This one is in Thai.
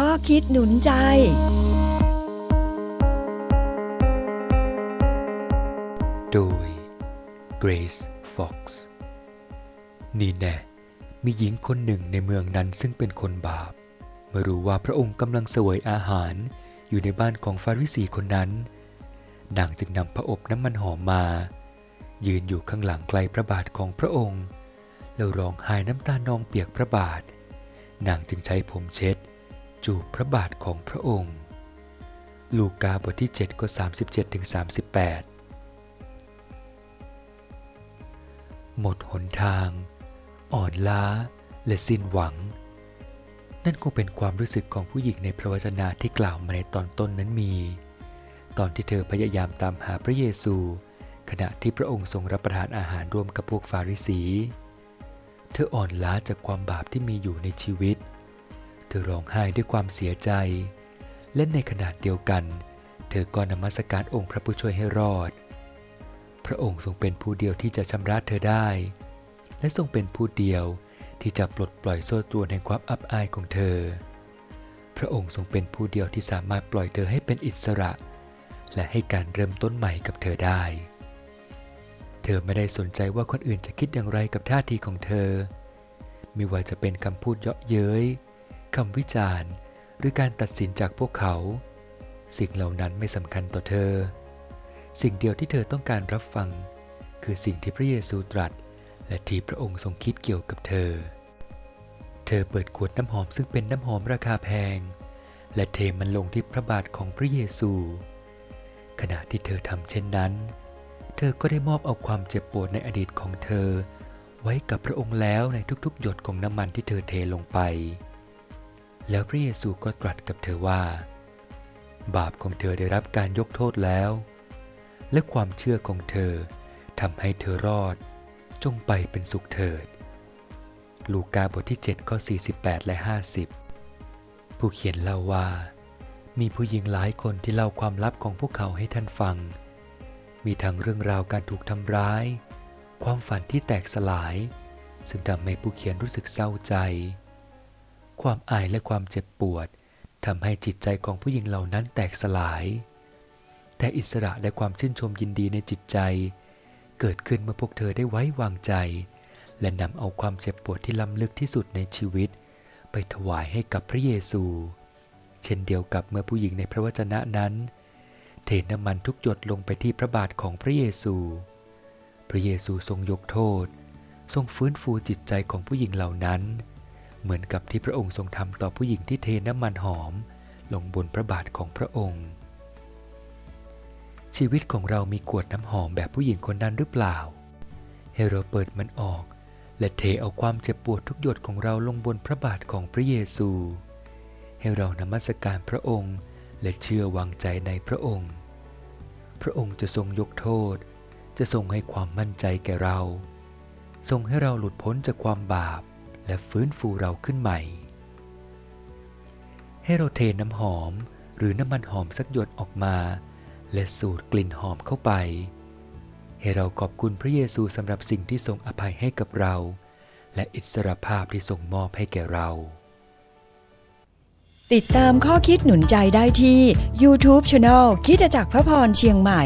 ข้อคิดหนุนใจ โดย Grace Fox นี่แน่มีหญิงคนหนึ่งในเมืองนั้นซึ่งเป็นคนบาป เมื่อรู้ว่าพระองค์กำลังเสวยอาหารอยู่ในบ้านของฟาริสีคนนั้น นางจึงนำพระอบน้ำมันหอมมา ยืนอยู่ข้างหลังไกลพระบาทของพระองค์ แล้วร้องไห้น้ำตานองเปียกพระบาท นางจึงใช้ผมเช็ด จูบพระบาทของพระองค์ ลูกาบทที่7ก็37ถึง38 หมดหนทาง อ่อนล้าและสิ้นหวัง นั่นคงเป็นความรู้สึกของผู้หญิงในพระวจนะที่กล่าวมาในตอนต้นนั้นมี ตอนที่เธอพยายามตามหาพระเยซู ขณะที่พระองค์ทรงรับประทานอาหารร่วมกับพวกฟาริสี เธออ่อนล้าจากความบาปที่มีอยู่ในชีวิตเธอร้องไห้ด้วยความเสียใจ และในขณะเดียวกัน เธอก็นมัสการองค์พระผู้ช่วยให้รอด พระองค์ทรงเป็นผู้เดียวที่จะชำระเธอได้ และทรงเป็นผู้เดียวที่จะปลดปล่อยโซ่ตรวนแห่งความอับอายของเธอ พระองค์ทรงเป็นผู้เดียวที่สามารถปล่อยเธอให้เป็นอิสระ และให้การเริ่มต้นใหม่กับเธอได้ เธอไม่ได้สนใจว่าคนอื่นจะคิดอย่างไรกับท่าทีของเธอ ไม่ว่าจะเป็นคำพูดเยาะเย้ย คำวิจารณ์ หรือการตัดสินจากพวกเขา สิ่งเหล่านั้นไม่สำคัญต่อเธอ สิ่งเดียวที่เธอต้องการรับฟัง คือสิ่งที่พระเยซูตรัส และที่พระองค์ทรงคิดเกี่ยวกับเธอ เธอเปิดขวดน้ำหอมซึ่งเป็นน้ำหอมราคาแพง และเทมันลงที่พระบาทของพระเยซู ขณะที่เธอทำเช่นนั้น เธอก็ได้มอบเอาความเจ็บปวดในอดีตของเธอไว้กับพระองค์แล้วในทุกๆ หยดของน้ำมันที่เธอเทลงไป แล้วพระเยซูก็ตรัสกับเธอว่า บาปของเธอได้รับการยกโทษแล้ว และความเชื่อของเธอทำให้เธอรอด จงไปเป็นสุขเถิด ลูกาบทที่7ข้อ48 และ 50 ผู้เขียนเล่าว่า มีผู้หญิงหลายคนที่เล่าความลับของพวกเขาให้ท่านฟัง มีทั้งเรื่องราวการถูกทำร้าย ความฝันที่แตกสลาย ซึ่งทำให้ผู้เขียนรู้สึกเศร้าใจ ความอายและความเจ็บปวดทำให้จิตใจของผู้หญิงเหล่านั้นแตกสลาย แต่อิสระและความชื่นชมยินดีในจิตใจ เกิดขึ้นเมื่อพวกเธอได้ไว้วางใจ และนำเอาความเจ็บปวดที่ล้ำลึกที่สุดในชีวิต ไปถวายให้กับพระเยซู เช่นเดียวกับเมื่อผู้หญิงในพระวจนะนั้น เทน้ำมันทุกหยดลงไปที่พระบาทของพระเยซู พระเยซูทรงยกโทษ ทรงฟื้นฟูจิตใจของผู้หญิงเหล่านั้น เหมือนกับที่พระองค์ทรงทำต่อผู้หญิงที่เทน้ำมันหอม ลงบนพระบาทของพระองค์ ชีวิตของเรามีขวดน้ำหอมแบบผู้หญิงคนนั้นหรือเปล่า ให้เราเปิดมันออก และเทเอาความเจ็บปวดทุกหยดของเราลงบนพระบาทของพระเยซู ให้เรานมัสการพระองค์ และเชื่อวางใจในพระองค์ พระองค์จะทรงยกโทษ จะทรงให้ความมั่นใจแก่เรา ทรงให้เราหลุดพ้นจากความบาป และฟื้นฟูเราขึ้นใหม่ ให้เราเทน้ำหอมหรือน้ำมันหอมสักหยดออกมา และสูดกลิ่นหอมเข้าไป ให้เราขอบคุณพระเยซูสำหรับสิ่งที่ทรงอภัยให้กับเรา และอิสรภาพที่ทรงมอบให้แก่เรา ติดตามข้อคิดหนุนใจได้ที่ YouTube Channel คิดจากพระพรเชียงใหม่